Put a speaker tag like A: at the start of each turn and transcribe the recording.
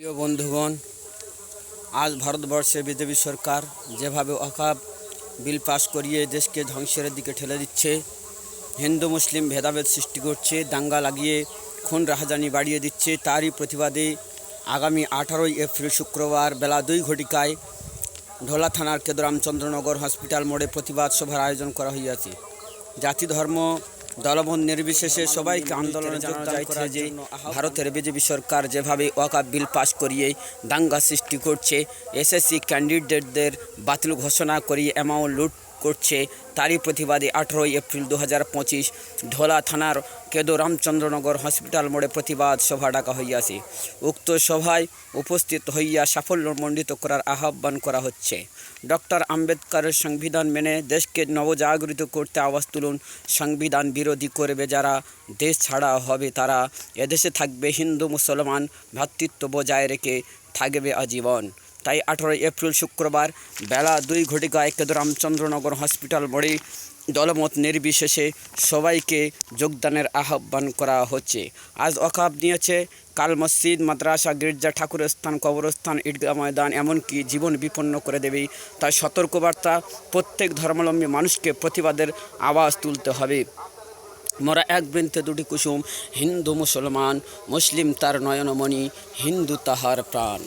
A: প্রিয় বন্ধুগণ, আজ ভারতবর্ষে বিজেপি সরকার যেভাবে অকাব বিল পাস করিয়ে দেশকে ধ্বংসের দিকে ঠেলে দিচ্ছে, হিন্দু, মুসলিম ভেদাভেদ সৃষ্টি করছে, দাঙ্গা লাগিয়ে খুন রাহাজানি বাড়িয়ে দিচ্ছে, তারই প্রতিবাদে আগামী আঠারোই এপ্রিল শুক্রবার বেলা দুই ঘটিকায় ঢোলা থানার কেদরামচন্দ্রনগর হসপিটাল মোড়ে প্রতিবাদ সভার আয়োজন করা হইয়াছে। জাতি, ধর্ম দলবন্ধ নির্বিশেষে সবাইকে আন্দোলনে যোগ চাইছে যে ভারতের বিজেপি সরকার যেভাবে ওয়াকা বিল পাশ করিয়ে দাঙ্গা সৃষ্টি করছে এসএসসি ক্যান্ডিডেটদের বাতিল ঘোষণা করিয়ে অ্যামাউন্ট লুট করছে তারই প্রতিবাদে আঠেরোই এপ্রিল দু হাজার পঁচিশ ঢোলা থানার কেদো রামচন্দ্রনগর হসপিটাল মোড়ে প্রতিবাদ সভা ডাকা হইয়াছে। উক্ত সভায় উপস্থিত হইয়া সাফল্যমণ্ডিত করার আহ্বান করা হচ্ছে। ডক্টর আম্বেদকরের সংবিধান মেনে দেশকে নবজাগরিত করতে আওয়াজ তুলুন, সংবিধান বিরোধী করবে যারা, দেশ ছাড়া হবে তারা, এদেশে থাকবে হিন্দু, মুসলমান ভ্রাতৃত্ব বজায় রেখে থাকবে আজীবন। তাই আঠারোই এপ্রিল শুক্রবার বেলা দুই ঘটিকায় কেদরামচন্দ্রনগর হসপিটাল মোড়ে দলমত নির্বিশেষে সবাইকে যোগদানের আহ্বান করা হচ্ছে। আজ অকাব নিয়েছে কাল মসজিদ, মাদ্রাসা, গির্জা, ঠাকুরস্থান, কবরস্থান, ঈদগাহ ময়দান, এমনকি জীবন বিপন্ন করে দেবে। তাই সতর্কবার্তা, প্রত্যেক ধর্মাবলম্বী মানুষকে প্রতিবাদের আওয়াজ তুলতে হবে। মোরা এক বৃন্তে দুটি কুসুম, হিন্দু, মুসলমান, মুসলিম তার নয়নমণি, হিন্দু তাহার প্রাণ।